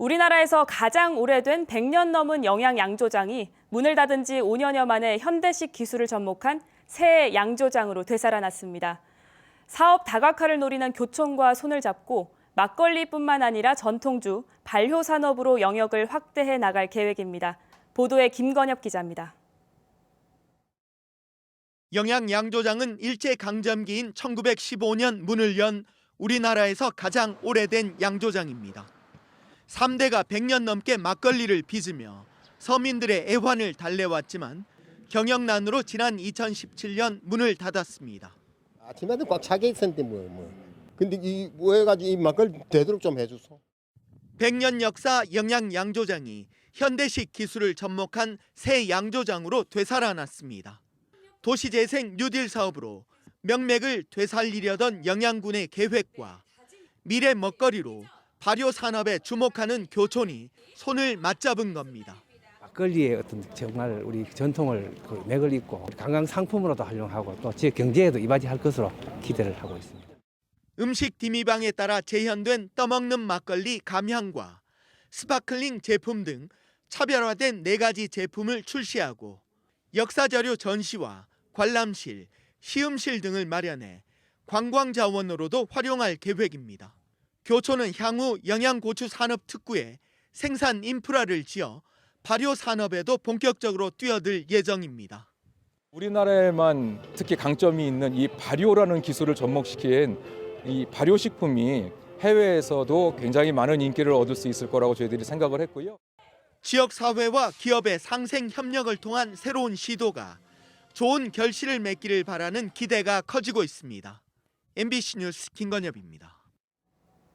우리나라에서 가장 오래된 100년 넘은 영양 양조장이 문을 닫은 지 5년여 만에 현대식 기술을 접목한 새 양조장으로 되살아났습니다. 사업 다각화를 노리는 교촌과 손을 잡고 막걸리뿐만 아니라 전통주, 발효 산업으로 영역을 확대해 나갈 계획입니다. 보도에 김건엽 기자입니다. 영양 양조장은 일제 강점기인 1915년 문을 연 우리나라에서 가장 오래된 양조장입니다. 3대가 100년 넘게 막걸리를 빚으며 서민들의 애환을 달래왔지만 경영난으로 지난 2017년 문을 닫았습니다. 아침에도 꽉 차게 있었는데 뭐 뭐. 근데 이 뭐 해가지고 이 막걸 되도록 좀 해줘서. 100년 역사 영양 양조장이 현대식 기술을 접목한 새 양조장으로 되살아났습니다. 도시재생 뉴딜 사업으로 명맥을 되살리려던 영양군의 계획과 미래 먹거리로 발효 산업에 주목하는 교촌이 손을 맞잡은 겁니다. 막걸리의 어떤 정말 우리 전통을 그 맥을 잇고 관광 상품으로도 활용하고 또 지역 경제에도 이바지할 것으로 기대를 하고 있습니다. 음식 디미방에 따라 재현된 떠먹는 막걸리 감향과 스파클링 제품 등 차별화된 네 가지 제품을 출시하고 역사 자료 전시와 관람실, 시음실 등을 마련해 관광 자원으로도 활용할 계획입니다. 교촌은 향후 영양고추 산업 특구에 생산 인프라를 지어 발효 산업에도 본격적으로 뛰어들 예정입니다. 우리나라에만 특히 강점이 있는 이 발효라는 기술을 접목시킨 이 발효 식품이 해외에서도 굉장히 많은 인기를 얻을 수 있을 거라고 저희들이 생각을 했고요. 지역 사회와 기업의 상생 협력을 통한 새로운 시도가 좋은 결실을 맺기를 바라는 기대가 커지고 있습니다. MBC 뉴스 김건엽입니다.